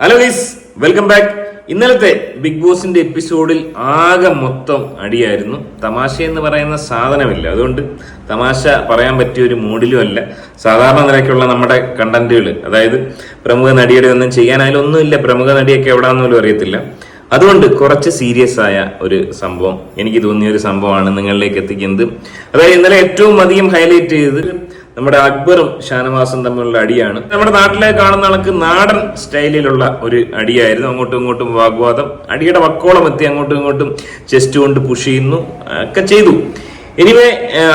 Hello guys welcome back ഇന്നലത്തെ big ബോസിന്റെ എപ്പിസോഡിൽ ആകെ മൊത്തം അടിയായിരുന്നു. തമാശ എന്ന് പറയുന്ന സാധനമില്ല. അതുകൊണ്ട് തമാശ പറയാൻ പറ്റിയ ഒരു മൂഡിലും അല്ല. സാധാരണ നിലയ്ക്കുള്ള നമ്മുടെ കണ്ടന്റുകൾ അതായത് പ്രമുഖ നടിയുടെ ഒന്നും ചെയ്യാനായാലും ഒന്നുമില്ല. പ്രമുഖ നടിയൊക്കെ എവിടാന്ന് പോലും അറിയത്തില്ല. അതുകൊണ്ട് കുറച്ച് സീരിയസ് ആയ ഒരു സംഭവം എനിക്ക് തോന്നിയ ഒരു സംഭവമാണ് നിങ്ങളിലേക്ക് എത്തിക്കുന്നത്. അതായത് ഇന്നലെ ഏറ്റവും അധികം ഹൈലൈറ്റ് ചെയ്തത് നമ്മുടെ അക്ബറും ഷാനവാസും തമ്മിലുള്ള അടിയാണ്. നമ്മുടെ നാട്ടിലെ കാണുന്ന കണക്ക് നാടൻ സ്റ്റൈലിലുള്ള ഒരു അടിയായിരുന്നു. അങ്ങോട്ടും ഇങ്ങോട്ടും വാഗ്വാദം. അടിയുടെ വക്കോളം എത്തി അങ്ങോട്ടും ഇങ്ങോട്ടും ചെസ്റ്റ് കൊണ്ട് പുഷ് ചെയ്യുന്നു. ഒക്കെ ചെയ്തു. എനിവേ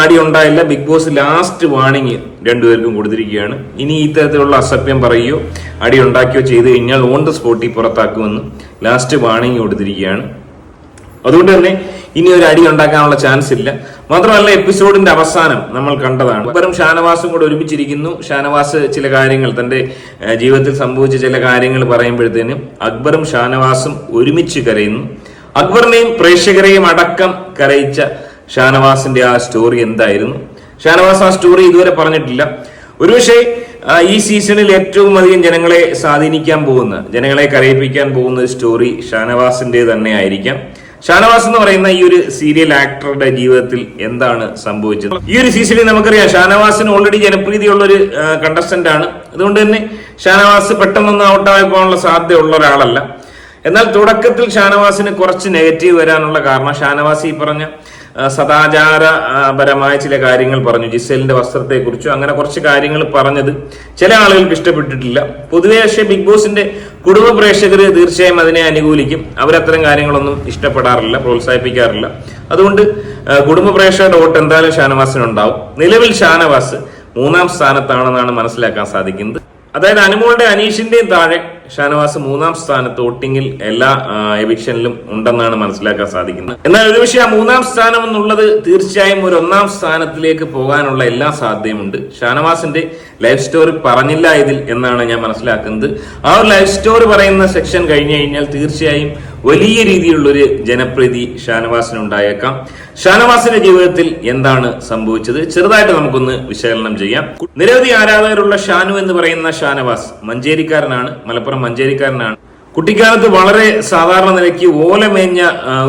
അടി ഉണ്ടായില്ല. ബിഗ് ബോസ് ലാസ്റ്റ് വാണിംഗ് രണ്ടുപേർക്കും കൊടുത്തിരിക്കുകയാണ്. ഇനി ഇത്തരത്തിലുള്ള അസഭ്യം പറയുകയോ അടി ഉണ്ടാക്കുകയോ ചെയ്ത് കഴിഞ്ഞാൽ ഓൺ ദ സ്പോട്ടിൽ പുറത്താക്കുമെന്ന് ലാസ്റ്റ് വാണിംഗ് കൊടുത്തിരിക്കുകയാണ്. അതുകൊണ്ട് തന്നെ ഇനി ഒരു അടി ഉണ്ടാക്കാനുള്ള ചാൻസ് ഇല്ല. മാത്രമല്ല എപ്പിസോഡിന്റെ അവസാനം നമ്മൾ കണ്ടതാണ്. അക്ബറും ഷാനവാസും കൂടെ ഒരുമിച്ചിരിക്കുന്നു. ഷാനവാസ് ചില കാര്യങ്ങൾ തന്റെ ജീവിതത്തിൽ സംഭവിച്ച ചില കാര്യങ്ങൾ പറയുമ്പോഴത്തേനും അക്ബറും ഷാനവാസും ഒരുമിച്ച് കരയുന്നു. അക്ബറിനെയും പ്രേക്ഷകരെയും അടക്കം കരയിച്ച ഷാനവാസിന്റെ ആ സ്റ്റോറി എന്തായിരുന്നു? ഷാനവാസ് ആ സ്റ്റോറി ഇതുവരെ പറഞ്ഞിട്ടില്ല. ഒരുപക്ഷെ ഈ സീസണിൽ ഏറ്റവും അധികം ജനങ്ങളെ സ്വാധീനിക്കാൻ പോകുന്ന ജനങ്ങളെ കരയിപ്പിക്കാൻ പോകുന്ന സ്റ്റോറി ഷാനവാസിന്റെ തന്നെ ആയിരിക്കാം ഷാനവാസ് എന്ന് പറയുന്ന ഈ ഒരു സീരിയൽ ആക്ടറുടെ ജീവിതത്തിൽ എന്താണ് സംഭവിച്ചത്? ഈ ഒരു സീസണിൽ നമുക്കറിയാം ഷാനവാസിന് ഓൾറെഡി ജനപ്രീതിയുള്ള ഒരു കണ്ടസ്റ്റന്റ് ആണ്. അതുകൊണ്ട് തന്നെ ഷാനവാസ് പെട്ടെന്നൊന്നും ഔട്ടായി പോകാനുള്ള സാധ്യത ഉള്ള ഒരാളല്ല. എന്നാൽ തുടക്കത്തിൽ ഷാനവാസിന് കുറച്ച് നെഗറ്റീവ് വരാനുള്ള കാരണം ഷാനവാസ് ഈ പറഞ്ഞ സദാചാരപരമായ ചില കാര്യങ്ങൾ പറഞ്ഞു. ജിസേലിന്റെ വസ്ത്രത്തെക്കുറിച്ചും അങ്ങനെ കുറച്ച് കാര്യങ്ങൾ പറഞ്ഞത് ചില ആളുകൾക്ക് ഇഷ്ടപ്പെട്ടിട്ടില്ല. പൊതുവെ പക്ഷേ ബിഗ് ബോസിന്റെ കുടുംബ പ്രേക്ഷകർ തീർച്ചയായും അതിനെ അനുകൂലിക്കും. അവരത്തരം കാര്യങ്ങളൊന്നും ഇഷ്ടപ്പെടാറില്ല പ്രോത്സാഹിപ്പിക്കാറില്ല. അതുകൊണ്ട് കുടുംബ പ്രേക്ഷകരുടെ വോട്ട് എന്തായാലും ഷാനവാസിനുണ്ടാവും. നിലവിൽ ഷാനവാസ് മൂന്നാം സ്ഥാനത്താണെന്നാണ് മനസ്സിലാക്കാൻ സാധിക്കുന്നത്. അതായത് അനുമോളുടെ അനീഷിന്റെയും താഴെ ഷാനവാസ് മൂന്നാം സ്ഥാനത്ത് വോട്ടിംഗിൽ എല്ലാ എവിക്ഷനിലും ഉണ്ടെന്നാണ് മനസ്സിലാക്കാൻ സാധിക്കുന്നത്. എന്നാൽ ഒരു പക്ഷേ ആ മൂന്നാം സ്ഥാനം എന്നുള്ളത് തീർച്ചയായും ഒരു ഒന്നാം സ്ഥാനത്തിലേക്ക് പോകാനുള്ള എല്ലാ സാധ്യതയുമുണ്ട്. ഷാനവാസിന്റെ ലൈഫ് സ്റ്റോറി പറഞ്ഞില്ല ഇതിൽ എന്നാണ് ഞാൻ മനസ്സിലാക്കുന്നത്. ആ ഒരു ലൈഫ് സ്റ്റോറി പറയുന്ന സെക്ഷൻ കഴിഞ്ഞു കഴിഞ്ഞാൽ തീർച്ചയായും വലിയ രീതിയിലുള്ളൊരു ജനപ്രീതി ഷാനവാസിന് ഉണ്ടായേക്കാം ഷാനവാസിന്റെ ജീവിതത്തിൽ എന്താണ് സംഭവിച്ചത്? ചെറുതായിട്ട് നമുക്കൊന്ന് വിശകലനം ചെയ്യാം. നിരവധി ആരാധകരുള്ള ഷാനു എന്ന് പറയുന്ന ഷാനവാസ് മഞ്ചേരിക്കാരനാണ്. മലപ്പുറം മഞ്ചേരിക്കാരനാണ്. കുട്ടിക്കാലത്ത് വളരെ സാധാരണ നിലയ്ക്ക് ഓലമേഞ്ഞ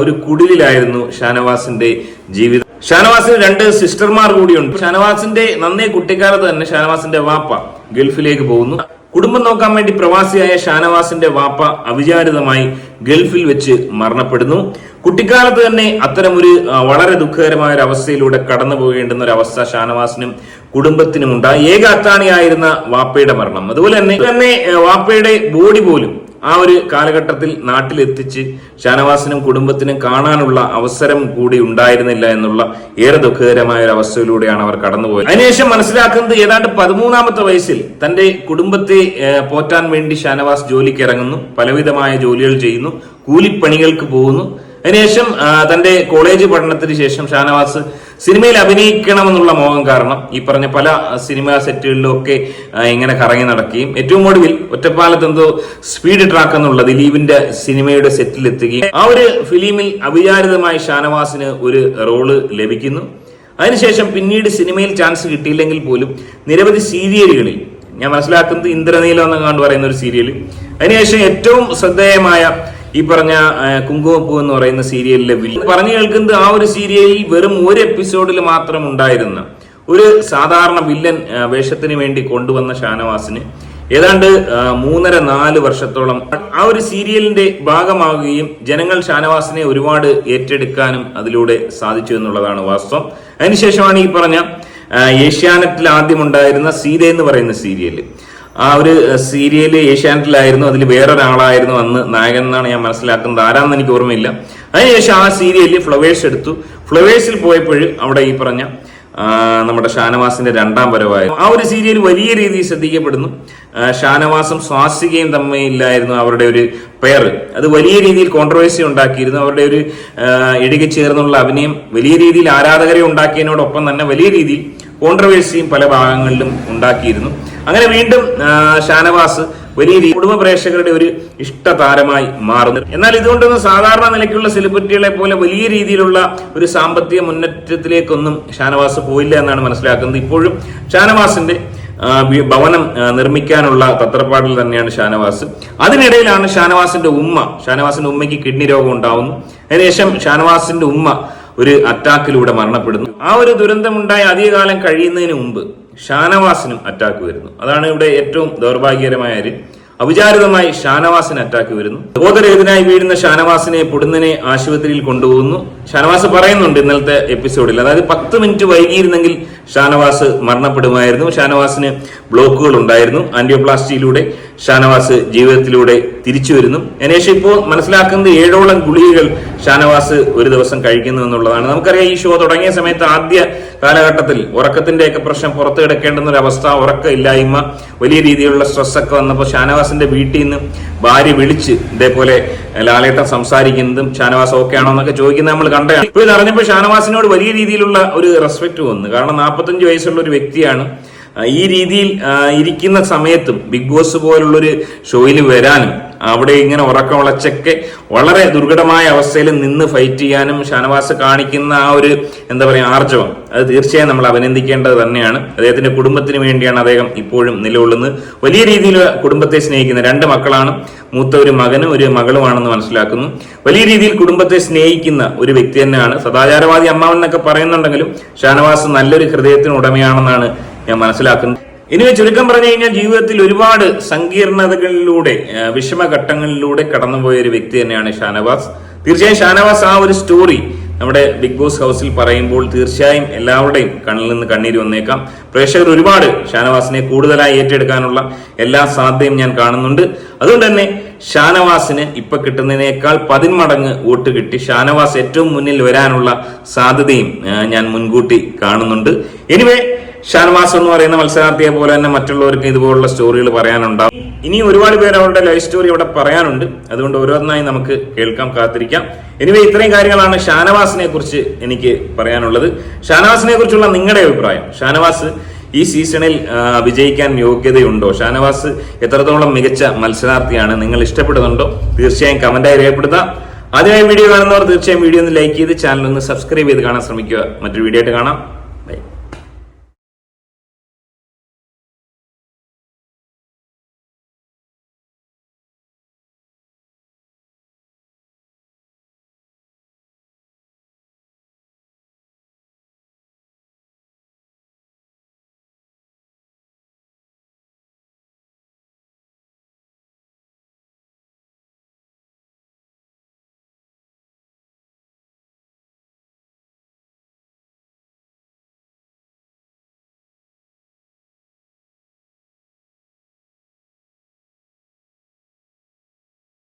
ഒരു കുടിലായിരുന്നു ഷാനവാസിന്റെ ജീവിതം. ഷാനവാസിന് രണ്ട് സിസ്റ്റർമാർ കൂടിയുണ്ട്. ഷാനവാസിന്റെ നന്നേ കുട്ടിക്കാലത്ത് തന്നെ ഷാനവാസിന്റെ വാപ്പ ഗൾഫിലേക്ക് പോകുന്നു. കുടുംബം നോക്കാൻ വേണ്ടി പ്രവാസിയായ ഷാനവാസിന്റെ വാപ്പ അവിചാരിതമായി ഗൾഫിൽ വെച്ച് മരണപ്പെടുന്നു. കുട്ടിക്കാലത്ത് തന്നെ അത്തരമൊരു വളരെ ദുഃഖകരമായ ഒരു അവസ്ഥയിലൂടെ കടന്നു പോകേണ്ടുന്ന ഒരു അവസ്ഥ ഷാനവാസിനും കുടുംബത്തിനും ഉണ്ടായി. ഏക അത്താണിയായിരുന്ന വാപ്പയുടെ മരണം. അതുപോലെ തന്നെ തന്നെ വാപ്പയുടെ ബോഡി പോലും ആ ഒരു കാലഘട്ടത്തിൽ നാട്ടിലെത്തിച്ച് ഷാനവാസിനും കുടുംബത്തിനും കാണാനുള്ള അവസരം കൂടി ഉണ്ടായിരുന്നില്ല എന്നുള്ള ഏറെ ദുഃഖകരമായ ഒരു അവസ്ഥയിലൂടെയാണ് അവർ കടന്നുപോയത്. അതിനുശേഷം മനസ്സിലാക്കുന്നത് ഏതാണ്ട് പതിമൂന്നാമത്തെ വയസ്സിൽ തന്റെ കുടുംബത്തെ പോറ്റാൻ വേണ്ടി ഷാനവാസ് ജോലിക്ക് ഇറങ്ങുന്നു പലവിധമായ ജോലികൾ ചെയ്യുന്നു. കൂലിപ്പണികൾക്ക് പോകുന്നു. അതിനുശേഷം തന്റെ കോളേജ് പഠനത്തിന് ശേഷം ഷാനവാസ് സിനിമയിൽ അഭിനയിക്കണമെന്നുള്ള മോഹം കാരണം ഈ പറഞ്ഞ പല സിനിമാ സെറ്റുകളിലും ഒക്കെ ഇങ്ങനെ കറങ്ങി നടക്കുകയും ഏറ്റവും ഒടുവിൽ ഒറ്റപ്പാലത്ത് എന്തോ സ്പീഡ് ട്രാക്ക് എന്നുള്ള ദിലീപിന്റെ സിനിമയുടെ സെറ്റിൽ എത്തുകയും ആ ഒരു ഫിലിമിൽ അവിചാരിതമായി ഷാനവാസിന് ഒരു റോൾ ലഭിക്കുന്നു. അതിനുശേഷം പിന്നീട് സിനിമയിൽ ചാൻസ് കിട്ടിയില്ലെങ്കിൽ പോലും നിരവധി സീരിയലുകളിൽ ഞാൻ മനസ്സിലാക്കുന്നത് ഇന്ദ്രനീലം എന്നങ്ങാണ്ട് പറയുന്ന ഒരു സീരിയൽ അതിനുശേഷം ഏറ്റവും ശ്രദ്ധേയമായ ഈ പറഞ്ഞ കുങ്കുമപ്പൂ എന്ന് പറയുന്ന സീരിയലിലെ വില്ലൻ. പറഞ്ഞു കേൾക്കുന്നത് ആ ഒരു സീരിയലിൽ വെറും ഒരു എപ്പിസോഡിൽ മാത്രം ഉണ്ടായിരുന്ന. ഒരു സാധാരണ വില്ലൻ വേഷത്തിന് വേണ്ടി കൊണ്ടുവന്ന ഷാനവാസിന്. ഏതാണ്ട് മൂന്നര നാല് വർഷത്തോളം ആ ഒരു സീരിയലിന്റെ ഭാഗമാവുകയും ജനങ്ങൾ ഷാനവാസിനെ ഒരുപാട് ഏറ്റെടുക്കാനും അതിലൂടെ സാധിച്ചു എന്നുള്ളതാണ് വാസ്തവം. അതിനുശേഷമാണ് ഈ പറഞ്ഞ ഏഷ്യാനെറ്റിൽ ആദ്യം ഉണ്ടായിരുന്ന സീത എന്ന് പറയുന്ന സീരിയൽ. ആ ഒരു സീരിയൽ ഏഷ്യാനെറ്റിലായിരുന്നു അതിൽ വേറൊരാളായിരുന്നു അന്ന് നായകൻ എന്നാണ് ഞാൻ മനസ്സിലാക്കുന്നത്. ആരാന്ന് എനിക്ക് ഓർമ്മയില്ല. അതിനുശേഷം ആ സീരിയലിൽ ഫ്ലവേഴ്സ് എടുത്തു. ഫ്ലവേഴ്സിൽ പോയപ്പോൾ അവിടെ ഈ പറഞ്ഞ നമ്മുടെ ഷാനവാസിന്റെ രണ്ടാം വരവായിരുന്നു. ആ ഒരു സീരിയൽ വലിയ രീതിയിൽ ശ്രദ്ധിക്കപ്പെടുന്നു. ഷാനവാസും സ്വാസികയും തമ്മിലായിരുന്നു അവരുടെ ഒരു പെയർ അത് വലിയ രീതിയിൽ കോൺട്രവേഴ്സി ഉണ്ടാക്കിയിരുന്നു. അവരുടെ ഒരു ഇടുകി ചേർന്നുള്ള അഭിനയം വലിയ രീതിയിൽ ആരാധകരെ ഉണ്ടാക്കിയതിനോടൊപ്പം തന്നെ വലിയ രീതിയിൽ കോൺട്രവേഴ്സിയും പല ഭാഗങ്ങളിലും ഉണ്ടാക്കിയിരുന്നു. അങ്ങനെ വീണ്ടും ഷാനവാസ് വലിയ കുടുംബ പ്രേക്ഷകരുടെ ഒരു ഇഷ്ട താരമായി മാറുന്നു. എന്നാൽ ഇതുകൊണ്ടൊന്നും സാധാരണ നിലയ്ക്കുള്ള സെലിബ്രിറ്റികളെ പോലെ വലിയ രീതിയിലുള്ള ഒരു സാമ്പത്തിക മുന്നേറ്റത്തിലേക്കൊന്നും ഷാനവാസ് പോയില്ല എന്നാണ് മനസ്സിലാക്കുന്നത്. ഇപ്പോഴും ഷാനവാസിന്റെ ഭവനം നിർമ്മിക്കാനുള്ള തത്രപ്പാടിൽ തന്നെയാണ് ഷാനവാസ്. അതിനിടയിലാണ് ഷാനവാസിന്റെ ഉമ്മ ഷാനവാസിന്റെ ഉമ്മയ്ക്ക് കിഡ്നി രോഗം ഉണ്ടാവുന്നു. അതിനുശേഷം ഷാനവാസിന്റെ ഉമ്മ ഒരു അറ്റാക്കിലൂടെ മരണപ്പെടുന്നു. ആ ഒരു ദുരന്തമുണ്ടായ അധികകാലം കഴിയുന്നതിന് മുമ്പ് ഷാനവാസിനും അറ്റാക്ക് വരുന്നു. അതാണ് ഇവിടെ ഏറ്റവും ദൗർഭാഗ്യകരമായ കാര്യം. അവിചാരിതമായി ഷാനവാസിന് അറ്റാക്ക് വരുന്നു. ബോധരഹിതനായി വീഴുന്ന ഷാനവാസിനെ പൊടുന്നനെ ആശുപത്രിയിൽ കൊണ്ടുപോകുന്നു. ഷാനവാസ് പറയുന്നുണ്ട് ഇന്നലത്തെ എപ്പിസോഡിൽ അതായത് പത്ത് മിനിറ്റ് വൈകിയിരുന്നെങ്കിൽ ഷാനവാസ് മരണപ്പെടുമായിരുന്നു. ഷാനവാസിന് ബ്ലോക്കുകൾ ഉണ്ടായിരുന്നു. ആന്റിയോപ്ലാസ്റ്റിയിലൂടെ ഷാനവാസ് ജീവിതത്തിലൂടെ തിരിച്ചു വരുന്നു. അതിനുശേഷം ഇപ്പോൾ മനസ്സിലാക്കുന്നത് ഏഴോളം ഗുളികകൾ ഷാനവാസ് ഒരു ദിവസം കഴിക്കുന്നു എന്നുള്ളതാണ്. നമുക്കറിയാം ഈ ഷോ തുടങ്ങിയ സമയത്ത് ആദ്യ കാലഘട്ടത്തിൽ ഉറക്കത്തിന്റെയൊക്കെ പ്രശ്നം പുറത്തു കിടക്കേണ്ടുന്ന ഒരു അവസ്ഥ ഉറക്കം ഇല്ലായ്മ വലിയ രീതിയിലുള്ള സ്ട്രെസ് ഒക്കെ വന്നപ്പോൾ ഷാനവാസിന്റെ വീട്ടിൽ നിന്ന് ഭാര്യ വിളിച്ച് ഇതേപോലെ ലാലേട്ടൻ സംസാരിക്കുന്നതും ഷാനവാസ് ഓക്കെ ആണോ എന്നൊക്കെ ചോദിക്കുന്നത് നമ്മൾ കണ്ടതാണ്. ഇപ്പോൾ ഇത് അറിഞ്ഞപ്പോൾ ഷാനവാസിനോട് വലിയ രീതിയിലുള്ള ഒരു റെസ്പെക്ട് വന്നു. കാരണം നാൽപ്പത്തഞ്ച് വയസ്സുള്ള ഒരു വ്യക്തിയാണ്. ഈ രീതിയിൽ ഇരിക്കുന്ന സമയത്തും ബിഗ് ബോസ് പോലുള്ളൊരു ഷോയിൽ വരാനും അവിടെ ഇങ്ങനെ ഉറക്കം വളച്ചൊക്കെ വളരെ ദുർഘടമായ അവസ്ഥയിൽ നിന്ന് ഫൈറ്റ് ചെയ്യാനും ഷാനവാസ് കാണിക്കുന്ന ആ ഒരു എന്താ പറയുക ആർജവം. അത് തീർച്ചയായും നമ്മൾ അഭിനന്ദിക്കേണ്ടത് തന്നെയാണ്. അദ്ദേഹത്തിന്റെ കുടുംബത്തിന് വേണ്ടിയാണ് അദ്ദേഹം ഇപ്പോഴും നിലകൊള്ളുന്നത്. വലിയ രീതിയിൽ കുടുംബത്തെ സ്നേഹിക്കുന്ന രണ്ട് മക്കളാണ്. മൂത്ത ഒരു മകനും ഒരു മകളുമാണെന്ന് മനസ്സിലാക്കുന്നു. വലിയ രീതിയിൽ കുടുംബത്തെ സ്നേഹിക്കുന്ന ഒരു വ്യക്തി തന്നെയാണ്. സദാചാരവാദി അമ്മാവൻ എന്നൊക്കെ പറയുന്നുണ്ടെങ്കിലും ഷാനവാസ് നല്ലൊരു ഹൃദയത്തിന് ഉടമയാണെന്നാണ് ഞാൻ മനസ്സിലാക്കുന്നു. ഇനി ചുരുക്കം പറഞ്ഞു കഴിഞ്ഞാൽ ജീവിതത്തിൽ ഒരുപാട് സങ്കീർണതകളിലൂടെ വിഷമഘട്ടങ്ങളിലൂടെ കടന്നുപോയ ഒരു വ്യക്തി തന്നെയാണ് ഷാനവാസ്. തീർച്ചയായും ഷാനവാസ് ആ ഒരു സ്റ്റോറി നമ്മുടെ ബിഗ് ബോസ് ഹൗസിൽ പറയുമ്പോൾ തീർച്ചയായും എല്ലാവരുടെയും കണ്ണിൽ നിന്ന് കണ്ണീര് വന്നേക്കാം. പ്രേക്ഷകർ ഒരുപാട് ഷാനവാസിനെ കൂടുതലായി ഏറ്റെടുക്കാനുള്ള എല്ലാ സാധ്യതയും ഞാൻ കാണുന്നുണ്ട്. അതുകൊണ്ട് തന്നെ ഷാനവാസിന് ഇപ്പൊ കിട്ടുന്നതിനേക്കാൾ പതിന്മടങ്ങ് വോട്ട് കിട്ടി. ഷാനവാസ് ഏറ്റവും മുന്നിൽ വരാനുള്ള സാധ്യതയും ഞാൻ മുൻകൂട്ടി കാണുന്നുണ്ട്. എനിവേ ഷാനവാസ് എന്ന് പറയുന്ന മത്സരാർത്ഥിയെ പോലെ തന്നെ മറ്റുള്ളവർക്ക് ഇതുപോലുള്ള സ്റ്റോറികൾ പറയാനുണ്ടാവും. ഇനി ഒരുപാട് പേര് അവരുടെ ലൈഫ് സ്റ്റോറി ഇവിടെ പറയാനുണ്ട്. അതുകൊണ്ട് ഓരോന്നായി നമുക്ക് കേൾക്കാം കാത്തിരിക്കാം. എനിവേ ഇത്രയും കാര്യങ്ങളാണ് ഷാനവാസിനെ കുറിച്ച് എനിക്ക് പറയാനുള്ളത്. ഷാനവാസിനെ കുറിച്ചുള്ള നിങ്ങളുടെ അഭിപ്രായം? ഷാനവാസ് ഈ സീസണിൽ വിജയിക്കാൻ യോഗ്യതയുണ്ടോ? ഷാനവാസ് എത്രത്തോളം മികച്ച മത്സരാർത്ഥിയാണ്? നിങ്ങൾ ഇഷ്ടപ്പെടുന്നുണ്ടോ? തീർച്ചയായും കമന്റായി രേഖപ്പെടുത്താം. ആദ്യമായി വീഡിയോ കാണുന്നവർ തീർച്ചയായും വീഡിയോ ഒന്ന് ലൈക്ക് ചെയ്ത് ചാനൽ ഒന്ന് സബ്സ്ക്രൈബ് ചെയ്ത് കാണാൻ ശ്രമിക്കുക. മറ്റൊരു വീഡിയോ ആയിട്ട് കാണാം.